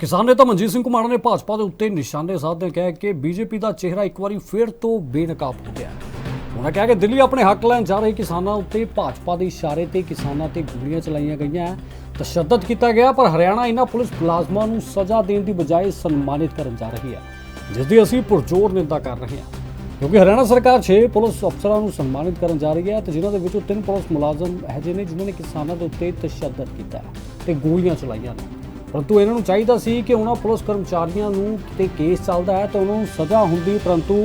ਕਿਸਾਨ ਨੇਤਾ ਮਨਜੀਤ ਸਿੰਘ ਕੁਮਾਰ ਨੇ ਭਾਜਪਾ ਦੇ ਉੱਤੇ ਨਿਸ਼ਾਨੇ ਸਾਧਦੇ ਕਿਹਾ ਕਿ ਬੀਜੇਪੀ ਦਾ ਚਿਹਰਾ ਇੱਕ ਵਾਰੀ ਫੇਰ ਤੋਂ ਬੇਨਕਾਬ ਹੋ। ਗਿਆ ਉਹਨਾਂ ਕਿਹਾ ਕਿ ਦਿੱਲੀ ਆਪਣੇ ਹੱਕ ਲੈਣ ਜਾ ਰਹੇ ਕਿਸਾਨਾਂ ਉੱਤੇ ਭਾਜਪਾ ਦੇ ਇਸ਼ਾਰੇ ਤੇ ਕਿਸਾਨਾਂ ਤੇ ਗੋਲੀਆਂ ਚਲਾਈਆਂ ਗਈਆਂ ਤਸ਼ੱਦਦ ਕੀਤਾ ਗਿਆ, ਪਰ ਹਰਿਆਣਾ ਇਹਨਾਂ ਪੁਲਿਸ ਮੁਲਾਜ਼ਮਾਂ ਨੂੰ ਸਜ਼ਾ ਦੇਣ ਦੀ ਬਜਾਏ ਸਨਮਾਨਿਤ ਕਰਨ ਜਾ ਰਹੀ ਹੈ, ਜਿਸ ਦੀ ਅਸੀਂ ਪੁਰਜੋਰ ਨਿੰਦਾ ਕਰ ਰਹੇ ਹਾਂ। ਕਿਉਂਕਿ ਹਰਿਆਣਾ ਸਰਕਾਰ 6 ਪੁਲਿਸ ਅਫਸਰਾਂ ਨੂੰ ਸਨਮਾਨਿਤ ਕਰਨ ਜਾ ਰਹੀ ਹੈ ਤੇ ਜਿਨ੍ਹਾਂ ਦੇ ਵਿੱਚੋਂ ਤਿੰਨ ਪੁਲਿਸ ਮੁਲਾਜ਼ਮ ਇਹੋ ਜਿਹੇ ਨੇ ਜਿਨ੍ਹਾਂ ਨੇ ਕਿਸਾਨਾਂ ਦੇ ਉੱਤੇ ਤਸ਼ੱਦਦ ਕੀਤਾ ਹੈ ਤੇ ਗੋਲੀਆਂ ਚਲਾਈਆਂ ਨੇ। ਪਰੰਤੂ ਇਹਨਾਂ ਨੂੰ ਚਾਹੀਦਾ ਸੀ ਕਿ ਉਹਨਾਂ ਪੁਲਿਸ ਕਰਮਚਾਰੀਆਂ ਨੂੰ ਕਿਤੇ ਕੇਸ ਚੱਲਦਾ ਹੈ ਤਾਂ ਉਹਨਾਂ ਨੂੰ ਸਜ਼ਾ ਹੁੰਦੀ ਪਰੰਤੂ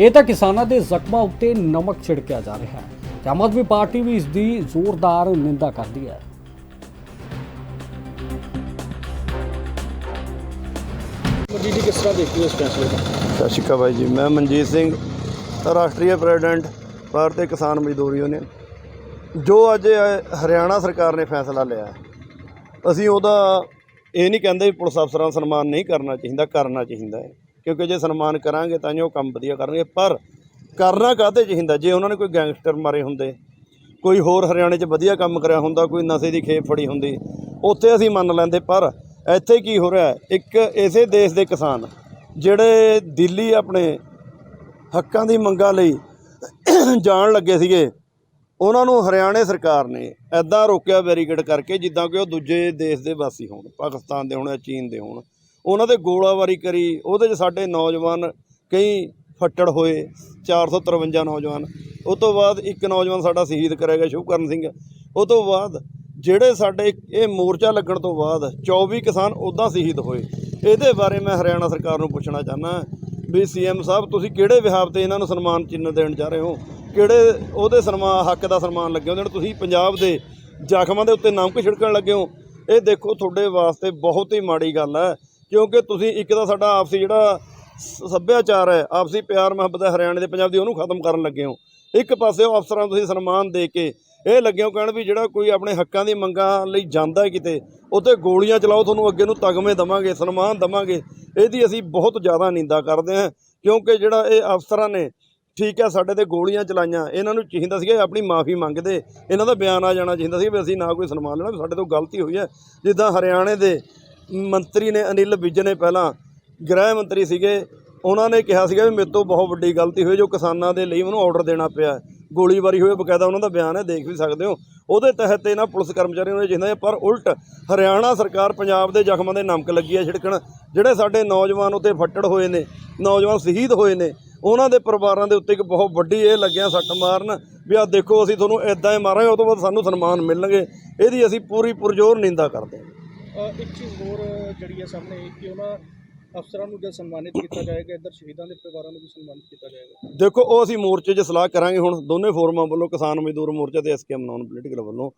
ਇਹ ਤਾਂ ਕਿਸਾਨਾਂ ਦੇ ਜ਼ਖਮਾਂ ਉੱਤੇ ਨਮਕ ਛਿੜਕਿਆ ਜਾ ਰਿਹਾ ਹੈ। ਤੇ ਆਮ ਆਦਮੀ ਪਾਰਟੀ ਵੀ ਇਸ ਦੀ ਜ਼ੋਰਦਾਰ ਨਿੰਦਾ ਕਰਦੀ ਹੈ। ਮਨਜੀਤ ਜੀ ਕਿਸ ਤਰ੍ਹਾਂ ਦੇਖਦੇ ਹੋ ਇਸ ਫੈਸਲੇ ਨੂੰ ਸਤਿ ਸ਼੍ਰੀ ਅਕਾਲ ਬਾਈ ਜੀ ਮੈਂ ਮਨਜੀਤ ਸਿੰਘ ਰਾਸ਼ਟਰੀ ਪ੍ਰੈਜ਼ੀਡੈਂਟ ਭਾਰਤੀ ਕਿਸਾਨ ਮਜ਼ਦੂਰ ਯੂਨੀਅਨ। ਜੋ ਅੱਜ ਹਰਿਆਣਾ ਸਰਕਾਰ ਨੇ ਫੈਸਲਾ ਲਿਆ ਅਸੀਂ ਉਹਦਾ ਇਹ ਨਹੀਂ ਕਹਿੰਦੇ ਵੀ ਪੁਲਿਸ ਅਫਸਰਾਂ ਦਾ ਸਨਮਾਨ ਨਹੀਂ ਕਰਨਾ ਚਾਹੀਦਾ ਕਰਨਾ ਚਾਹੀਦਾ ਹੈ। ਕਿਉਂਕਿ ਜੇ ਸਨਮਾਨ ਕਰਾਂਗੇ ਤਾਂ ਹੀ ਉਹ ਕੰਮ ਵਧੀਆ ਕਰਨਗੇ। ਪਰ ਕਰਨਾ ਕਾਹਦੇ ਚਾਹੀਦਾ? ਜੇ ਉਹਨਾਂ ਨੇ ਕੋਈ ਗੈਂਗਸਟਰ ਮਾਰੇ ਹੁੰਦੇ, ਕੋਈ ਹੋਰ ਹਰਿਆਣੇ 'ਚ ਵਧੀਆ ਕੰਮ ਕਰਿਆ ਹੁੰਦਾ, ਕੋਈ ਨਸ਼ੇ ਦੀ ਖੇਪ ਫੜੀ ਹੁੰਦੀ, ਉੱਥੇ ਅਸੀਂ ਮੰਨ ਲੈਂਦੇ। ਪਰ ਇੱਥੇ ਕੀ ਹੋ ਰਿਹਾ? ਇੱਕ ਇਸੇ ਦੇਸ਼ ਦੇ ਕਿਸਾਨ ਜਿਹੜੇ ਦਿੱਲੀ ਆਪਣੇ ਹੱਕਾਂ ਦੀ ਮੰਗਾਂ ਲਈ ਜਾਣ ਲੱਗੇ ਸੀਗੇ ਉਹਨਾਂ ਨੂੰ ਹਰਿਆਣੇ ਸਰਕਾਰ ਨੇ ਐਦਾਂ ਰੋਕਿਆ ਬੈਰੀਕੇਡ ਕਰਕੇ, ਜਿੱਦਾਂ ਕਿ ਉਹ ਦੂਜੇ ਦੇਸ਼ ਦੇ ਵਾਸੀ ਹੋਣ, ਪਾਕਿਸਤਾਨ ਦੇ ਹੋਣ ਜਾਂ ਚੀਨ ਦੇ ਹੋਣ। ਉਹਨਾਂ ਤੇ ਗੋਲਾਬਾਰੀ ਕਰੀ, ਉਹਦੇ 'ਚ ਸਾਡੇ ਨੌਜਵਾਨ ਕਈ ਫੱਟੜ ਹੋਏ 453 ਨੌਜਵਾਨ। ਉਹ ਤੋਂ ਬਾਅਦ ਇੱਕ ਨੌਜਵਾਨ ਸਾਡਾ ਸ਼ਹੀਦ ਕਰੇਗਾ ਸ਼ੁਭਕਰਨ ਸਿੰਘ। ਉਹ ਤੋਂ ਬਾਅਦ ਜਿਹੜੇ ਸਾਡੇ ਇਹ ਮੋਰਚਾ ਲੱਗਣ ਤੋਂ ਬਾਅਦ 24 ਕਿਸਾਨ ਉੱਦਾਂ ਸ਼ਹੀਦ ਹੋਏ। ਇਹਦੇ ਬਾਰੇ ਮੈਂ ਹਰਿਆਣਾ ਸਰਕਾਰ ਨੂੰ ਪੁੱਛਣਾ ਚਾਹੁੰਦਾ ਵੀ ਸੀਐਮ ਸਾਹਿਬ, ਤੁਸੀਂ ਕਿਹੜੇ ਵਿਹਾਰ ਤੇ ਇਹਨਾਂ ਨੂੰ ਸਨਮਾਨ ਚਿੰਨ੍ਹ ਦੇਣ ਜਾ ਰਹੇ ਹੋ? ਕਿਹੜੇ ਉਹਦੇ ਸਨਮਾਨ, ਹੱਕ ਦਾ ਸਨਮਾਨ ਲੱਗੇ ਹੋ, ਜਿਹੜਾ ਤੁਸੀਂ ਪੰਜਾਬ ਦੇ ਜ਼ਖਮਾਂ ਦੇ ਉੱਤੇ ਨਮਕ ਛਿੜਕਣ ਲੱਗੇ ਹੋ, ਇਹ ਦੇਖੋ ਤੁਹਾਡੇ ਵਾਸਤੇ ਬਹੁਤ ਹੀ ਮਾੜੀ ਗੱਲ ਹੈ, ਕਿਉਂਕਿ ਤੁਸੀਂ ਇੱਕ ਤਾਂ ਸਾਡਾ ਆਪਸੀ ਜਿਹੜਾ ਸ- ਸੱਭਿਆਚਾਰ ਹੈ, ਆਪਸੀ ਪਿਆਰ ਮੁਹੱਬਤ ਹੈ ਹਰਿਆਣੇ ਦੇ ਪੰਜਾਬ ਦੀ, ਉਹਨੂੰ ਖਤਮ ਕਰਨ ਲੱਗੇ ਹੋ। ਇੱਕ ਪਾਸੇ ਉਹ ਅਫਸਰਾਂ ਨੂੰ ਤੁਸੀਂ ਸਨਮਾਨ ਦੇ ਕੇ ਇਹ ਲੱਗੇ ਹੋ ਕਹਿਣ ਵੀ ਜਿਹੜਾ ਕੋਈ ਆਪਣੇ ਹੱਕਾਂ ਦੀ ਮੰਗਾਂ ਲਈ ਜਾਂਦਾ ਹੈ ਕਿਤੇ, ਉੱਥੇ ਗੋਲੀਆਂ ਚਲਾਓ, ਤੁਹਾਨੂੰ ਅੱਗੇ ਨੂੰ ਤਗਮੇ ਦਵਾਂਗੇ, ਸਨਮਾਨ ਦਵਾਂਗੇ, ਇਹਦੀ ਅਸੀਂ ਬਹੁਤ ਜ਼ਿਆਦਾ ਨਿੰਦਾ ਕਰਦੇ ਹਾਂ, ਕਿਉਂਕਿ ਜਿਹੜਾ ਇਹ ਅਫਸਰਾਂ ਨੇ ਠੀਕ ਹੈ, ਸਾਡੇ ਤੇ ਗੋਲੀਆਂ ਚਲਾਈਆਂ। ਇਹਨਾਂ ਨੂੰ ਚਾਹੀਦਾ ਸੀਗਾ ਆਪਣੀ ਮਾਫੀ ਮੰਗਦੇ। ਇਹਨਾਂ ਦਾ ਬਿਆਨ ਆ ਜਾਣਾ ਚਾਹੀਦਾ ਸੀ ਵੀ ਅਸੀਂ ਨਾ ਕੋਈ ਸਨਮਾਨ ਲੈਣਾ, ਵੀ ਸਾਡੇ ਤੋਂ ਗਲਤੀ ਹੋਈ ਹੈ। ਜਿੱਦਾਂ ਹਰਿਆਣੇ ਦੇ ਮੰਤਰੀ ਨੇ ਅਨਿਲ ਵਿਜ ਨੇ ਪਹਿਲਾਂ ਗ੍ਰਹਿ ਮੰਤਰੀ ਸੀਗੇ, ਉਹਨਾਂ ਨੇ ਕਿਹਾ ਸੀਗਾ ਵੀ ਮੇਰੇ ਤੋਂ ਬਹੁਤ ਵੱਡੀ ਗਲਤੀ ਹੋਈ ਜੋ ਕਿਸਾਨਾਂ ਦੇ ਲਈ ਉਹਨੂੰ ਆਰਡਰ ਦੇਣਾ ਪਿਆ ਗੋਲੀਬਾਰੀ ਹੋਈ ਬਕਾਇਦਾ ਉਹਨਾਂ ਦਾ ਬਿਆਨ ਹੈ, ਦੇਖ ਵੀ ਸਕਦੇ ਹੋ। ਉਹਦੇ ਤਹਿਤ ਇਹਨਾਂ ਪੁਲਿਸ ਕਰਮਚਾਰੀਆਂ ਨੂੰ ਇਹ ਚਾਹੀਦਾ ਪਰ ਉਲਟ ਹਰਿਆਣਾ ਸਰਕਾਰ ਪੰਜਾਬ ਦੇ ਜ਼ਖਮਾਂ ਦੇ ਨਮਕ ਲੱਗੀ ਹੈ ਛਿੜਕਣ, ਜਿਹੜੇ ਸਾਡੇ ਨੌਜਵਾਨ ਉੱਤੇ ਫੱਟੜ ਹੋਏ ਨੇ, ਨੌਜਵਾਨ ਸ਼ਹੀਦ ਹੋਏ ਨੇ ਉਹਨਾਂ ਦੇ ਪਰਿਵਾਰਾਂ ਦੇ ਉੱਤੇ ਇੱਕ ਬਹੁਤ ਵੱਡੀ ਇਹ ਲੱਗਿਆ ਸੱਟ ਮਾਰਨ ਵੀ ਆ ਦੇਖੋ ਅਸੀਂ ਤੁਹਾਨੂੰ ਇਦਾਂ ਹੀ ਮਾਰਾਂਗੇ ਉਹ ਤੋਂ ਬਾਅਦ ਸਾਨੂੰ ਸਨਮਾਨ ਮਿਲਣਗੇ। ਇਹਦੀ ਅਸੀਂ ਪੂਰੀ ਪੁਰਜੋਰ ਨਿੰਦਾ ਕਰਦੇ ਹਾਂ। ਇੱਕ ਚੀਜ਼ ਹੋਰ ਜਿਹੜੀ ਹੈ ਸਾਹਮਣੇ ਕਿ ਉਹਨਾਂ ਅਫਸਰਾਂ ਨੂੰ ਜਦ ਸਨਮਾਨਿਤ ਕੀਤਾ ਜਾਏਗਾ ਇੱਧਰ ਸ਼ਹੀਦਾਂ ਦੇ ਪਰਿਵਾਰਾਂ ਨੂੰ ਵੀ ਸਨਮਾਨਿਤ ਕੀਤਾ ਜਾਏਗਾ। ਦੇਖੋ ਉਹ ਅਸੀਂ ਮੋਰਚੇ 'ਚ ਸਲਾਹ ਕਰਾਂਗੇ ਹੁਣ ਦੋਨੇ ਫੋਰਮਾਂ ਵੱਲੋਂ ਕਿਸਾਨ ਮਜ਼ਦੂਰ ਮੋਰਚਾ ਤੇ ਐਸਕੇਐਮ ਨਾਨ ਪੋਲੀਟੀਕਲ ਵੱਲੋਂ।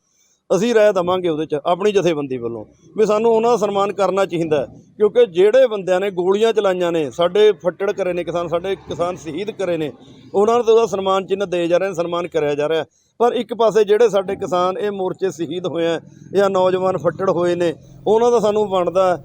ਅਸੀਂ ਰਾਏ ਦਵਾਂਗੇ ਉਹਦੇ 'ਚ, ਆਪਣੀ ਜਥੇਬੰਦੀ ਵੱਲੋਂ। ਵੀ ਸਾਨੂੰ ਉਹਨਾਂ ਦਾ ਸਨਮਾਨ ਕਰਨਾ ਚਾਹੀਦਾ ਕਿਉਂਕਿ ਜਿਹੜੇ ਬੰਦਿਆਂ ਨੇ ਗੋਲੀਆਂ ਚਲਾਈਆਂ ਨੇ, ਸਾਡੇ ਫੱਟੜ ਕਰੇ ਨੇ ਕਿਸਾਨ, ਸਾਡੇ ਕਿਸਾਨ ਸ਼ਹੀਦ ਕਰੇ ਨੇ, ਉਹਨਾਂ ਨੂੰ ਤਾਂ ਉਹਦਾ ਸਨਮਾਨ ਚਿੰਨ੍ਹ ਦੇ ਜਾ ਰਹੇ ਨੇ ਸਨਮਾਨ ਕਰਿਆ ਜਾ ਰਿਹਾ। ਪਰ ਇੱਕ ਪਾਸੇ ਜਿਹੜੇ ਸਾਡੇ ਕਿਸਾਨ, ਇਹ ਮੋਰਚੇ ਸ਼ਹੀਦ ਹੋਏ ਆ, ਜਾਂ ਨੌਜਵਾਨ ਫੱਟੜ ਹੋਏ ਨੇ, ਉਹਨਾਂ ਦਾ ਸਾਨੂੰ ਬਣਦਾ